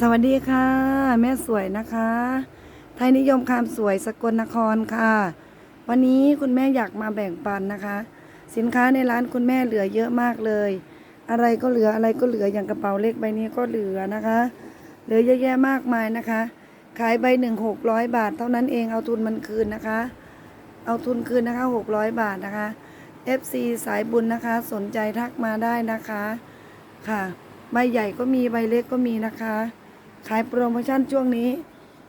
สวัสดีค่ะ แม่สวยนะคะ ไทยนิยมความสวยสกลนครค่ะ วันนี้คุณแม่อยากมาแบ่งปันนะคะ สินค้าในร้านคุณแม่เหลือเยอะมากเลย อะไรก็เหลืออะไรก็เหลืออย่างกระเป๋าเล็กใบนี้ก็เหลือนะคะ เหลือเยอะแยะมากมายนะคะ ขายใบหนึ่งหกร้อยบาท เท่านั้นเองเอาทุนมันคืนนะคะ เอาทุนคืนนะคะหกร้อยบาทนะคะ FC สายบุญนะคะ สนใจทักมาได้นะคะค่ะ ใบใหญ่ก็มีใบเล็กก็มีนะคะ ขายโปรโมชั่นช่วงนี้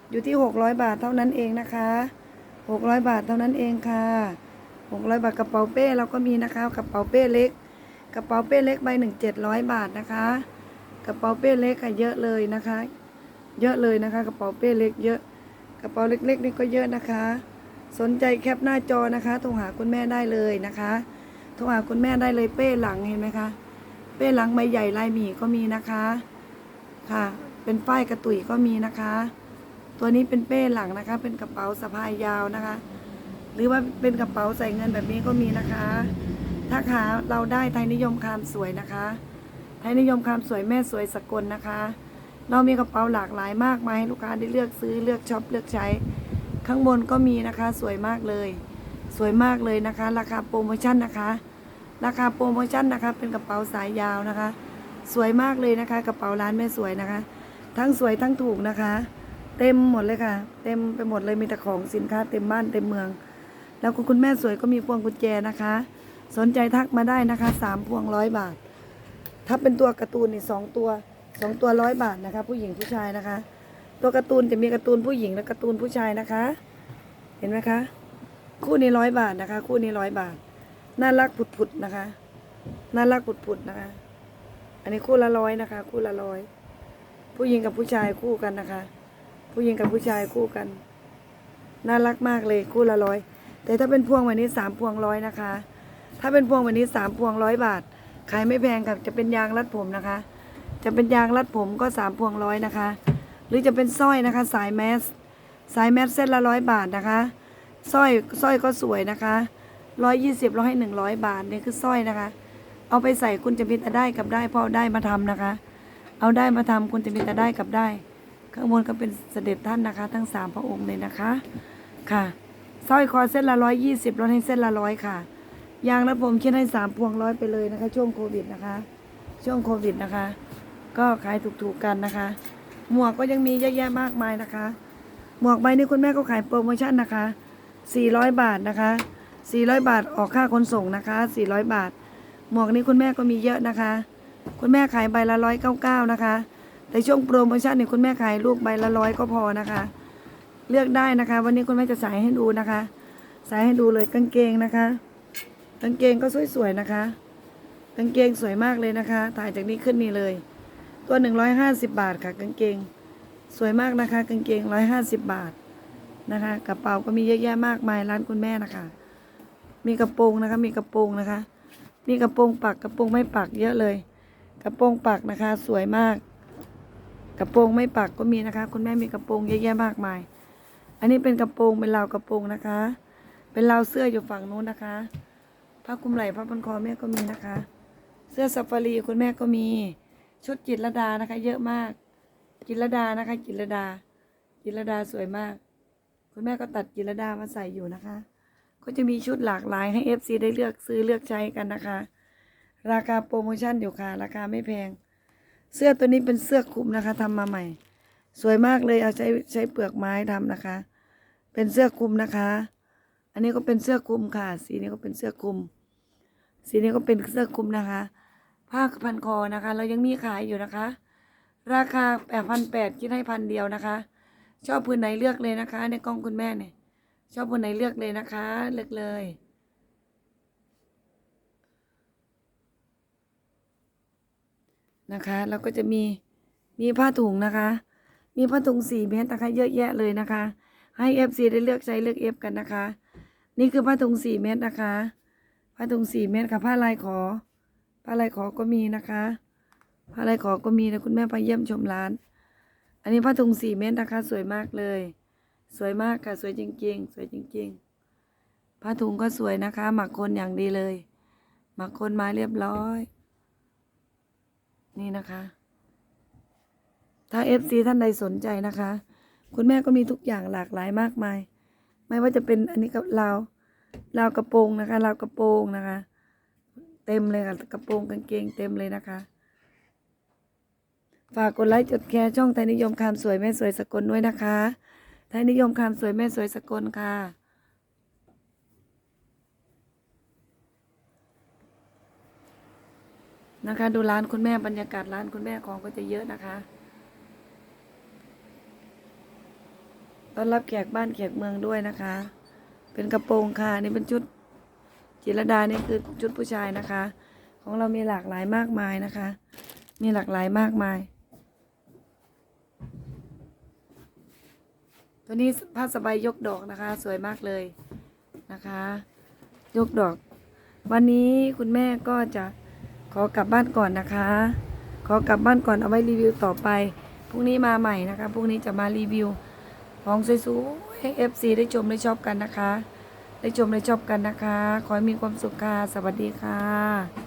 อยู่ที่ 600 บาทเท่านั้นเองนะคะ 600 บาทเท่านั้นเองค่ะ 600 บาทกระเป๋าเป้เราก็มีนะคะกระเป๋าเป้เล็ก กระเป๋าเป้เล็กใบหนึ่ง700บาทนะคะ กระเป๋าเป้เล็กค่ะเยอะเลยนะคะ เยอะเลยนะคะ กระเป๋าเป้เล็กเยอะ กระเป๋าเล็กๆนี่ก็เยอะนะคะ สนใจแคปหน้าจอนะคะโทรหาคุณแม่ได้เลยนะคะโทรหาคุณแม่ได้เลยเป้หลังเห็นไหมคะ เป้หลังใบใหญ่ลายหมี่ก็มีนะคะ ค่ะ เป็นป้ายกระตุยก็มีนะคะ ตัวนี้เป็นเป้หลังนะคะ เป็นกระเป๋าสะพายยาวนะคะ หรือว่าเป็นกระเป๋าใส่เงินแบบนี้ก็มีนะคะถ้าหาเราได้ไทยนิยมคามสวยนะคะ ไทยนิยมคามสวยแม่สวยสกลนะคะ เรามีกระเป๋าหลากหลายมากมายให้ลูกค้าได้เลือกซื้อเลือกช็อปเลือกใช้ ข้างบนก็มีนะคะ สวยมากเลย สวยมากเลยนะคะ ราคาโปรโมชั่นนะคะ ราคาโปรโมชั่นนะคะ เป็นกระเป๋าสายยาวนะคะ สวยมากเลยนะคะ กระเป๋าร้านแม่สวยนะคะ ทั้งสวยทั้งถูกนะคะ เต็มหมดเลยค่ะ เต็มไปหมดเลยมีแต่ของสินค้าเต็มบ้านเต็มเมือง แล้วก็คุณแม่สวยก็มีพวงกุญแจนะคะ สนใจทักมาได้นะคะสามพวงร้อยบาท ถ้าเป็นตัวการ์ตูนนี่สองตัวสองตัวร้อยบาทนะคะ ผู้หญิงผู้ชายนะคะ ตัวการ์ตูนจะมีการ์ตูนผู้หญิงและการ์ตูนผู้ชายนะคะ เห็นไหมคะ คู่นี้ร้อยบาทนะคะ คู่นี้ร้อยบาทน่ารักผุดๆนะคะน่ารักผุดๆนะคะ อันนี้คู่ละร้อยนะคะ คู่ละร้อย ผู้หญิงกับผู้ชายคู่กันนะคะ ผู้หญิงกับผู้ชายคู่กัน น่ารักมากเลยคู่ละร้อยแต่ถ้าเป็นพวงวันนี้สามพวงร้อยนะคะ ถ้าเป็นพวงวันนี้สามพวงร้อยบาทขายไม่แพงค่ะจะเป็นยางรัดผมนะคะ จะเป็นยางรัดผมก็สามพวงร้อยนะคะ หรือจะเป็นสร้อยนะคะ สายแมสสายแมสเส้นละร้อยบาทนะคะสร้อยสร้อยก็สวยนะคะร้อยยี่สิบร้อยหนึ่งร้อยบาทนี่คือสร้อยนะคะ เอาไปใส่คุณจะมีแต่ได้กับได้พราะเอได้มาทำนะคะ เอาได้มาทำคุณจะมีแต่ได้กับได้ ข้างบนก็เป็นเสด็จท่านนะคะ ทั้งสามพระองค์เลยนะคะ ค่ะสร้อยคอเส้นละร้อยยี่สิบลดให้เส้นละร้อยค่ะยางรัดผมคิดให้สามพวงร้อยไปเลยนะคะ ช่วงโควิดนะคะ ช่วงโควิดนะคะ ก็ขายถูกๆกันนะคะ หมวกก็ยังมีเยอะแยะมากมายนะคะ หมวกใบนี้คุณแม่ก็ขายโปรโมชั่นนะคะ400บาทนะคะ400บาทออกค่าขนส่งนะคะ400บาท หมวกนี้คุณแม่ก็มีเยอะนะคะ คุณแม่ขายใบละร้อยเก้าเก้านะคะ แต่ช่วงโปรโมชั่นเนี่ยคุณแม่ขายลูกใบละร้อยก็พอนะคะ เลือกได้นะคะ วันนี้คุณแม่จะใส่ให้ดูนะคะ ใส่ให้ดูเลยกางเกงนะคะ กางเกงก็สวยๆนะคะ กางเกงสวยมากเลยนะคะ ถ่ายจากนี้ขึ้นนี่เลย ตัวหนึ่งร้อยห้าสิบบาทค่ะ กางเกง สวยมากนะคะ กางเกงร้อยห้าสิบบาทนะคะกระเป๋าก็มีเยอะแยะมากมายร้านคุณแม่นะคะ มีกระโปรงนะคะ มีกระโปรงนะคะ มีกระโปรงปักกระโปรงไม่ปักเยอะเลย ระโปรงปักนะคะ สวยมาก กระโปรงไม่ปักก็มีนะคะ คุณแม่มีกระโปรงเยอะแยะมากมาย อันนี้เป็นกระโปรงเป็นราวกระโปรงนะคะ เป็นราวเสื้ออยู่ฝั่งนู้นนะคะผ้าคลุมไหล่ผ้าพันคอแม่ก็มีนะคะ เสื้อซาฟารีคุณแม่ก็มี ชุดจิตรดานะคะ เยอะมาก จิตรดานะคะ จิตรดา จิตรดาสวยมาก คุณแม่ก็ตัดจิตรดามาใส่อยู่นะคะ ก็จะมีชุดหลากหลายให้ FC ได้เลือกซื้อเลือกใช้กันนะคะ ราคาโปรโมชั่นอยู่ค่ะ ราคาไม่แพง เสื้อตัวนี้เป็นเสื้อคลุมนะคะทำมาใหม่ สวยมากเลยเอาใช้ใช้เปลือกไม้ทำนะคะ เป็นเสื้อคลุมนะคะ อันนี้ก็เป็นเสื้อคลุมค่ะ สีนี้ก็เป็นเสื้อคลุม สีนี้ก็เป็นเสื้อคลุมนะคะ ผ้าพันคอนะคะ เรายังมีขายอยู่นะคะ ราคาแปดพันแปดคิดให้พันเดียวนะคะ ชอบพื้นไหนเลือกเลยนะคะ ในกล้องคุณแม่เนี่ยชอบพื้นไหนเลือกเลยนะคะ เลือกเลย นะคะ แล้วก็จะมีมีผ้าถุงนะคะ มีผ้าถุงสี่เมตรนะคะเยอะแยะเลยนะคะ ให้เอฟซีได้เลือกใช้เลือกเอฟกันนะคะ นี่คือผ้าถุงสี่เมตรนะคะ ผ้าถุงสี่เมตรค่ะผ้าลายขอ ผ้าลายขอก็มีนะคะ ผ้าลายขอก็มีนะคุณแม่ไปเยี่ยมชมร้าน อันนี้ผ้าถุงสี่เมตรนะคะ สวยมากเลย สวยมากค่ะสวยจริง ๆ สวยจริง ๆ ผ้าถุงก็สวยนะคะ หมักคนอย่างดีเลย หมักคนมาเรียบร้อย นี่นะคะ ถ้า FC ท่านใดสนใจนะคะ คุณแม่ก็มีทุกอย่างหลากหลายมากมาย ไม่ว่าจะเป็นอันนี้กับราวราวกระโปรงนะคะราวกระโปรงนะคะ เต็มเลยค่ะกระโปรงกางเกงเต็มเลยนะคะ ฝากกดไลค์จดแชร์ช่องไทยนิยมคามสวยแม่สวยสกลด้วยนะคะไทยนิยมคามสวยแม่สวยสกลค่ะ นะคะ ดูร้านคุณแม่บรรยากาศร้านคุณแม่ของก็จะเยอะนะคะต้อนรับแขกบ้านแขกเมืองด้วยนะคะ เป็นกระโปรงค่ะนี่เป็นชุดจิรดานี่คือชุดผู้ชายนะคะ ของเรามีหลากหลายมากมายนะคะ มีหลากหลายมากมาย ตัวนี้ผ้าสบายยกดอกนะคะ สวยมากเลยนะคะ ยกดอก วันนี้คุณแม่ก็จะ อกลับบ้านก่อนนะคะ ขอกลับบ้านก่อนเอาไว้รีวิวต่อไป พรุ่งนี้มาใหม่นะคะ พรุ่งนี้จะมารีวิวของสวยๆให้เอฟซีได้ชมได้ชอบกันนะคะ ได้ชมได้ชอบกันนะคะ ขอให้มีความสุขค่ะ สวัสดีค่ะ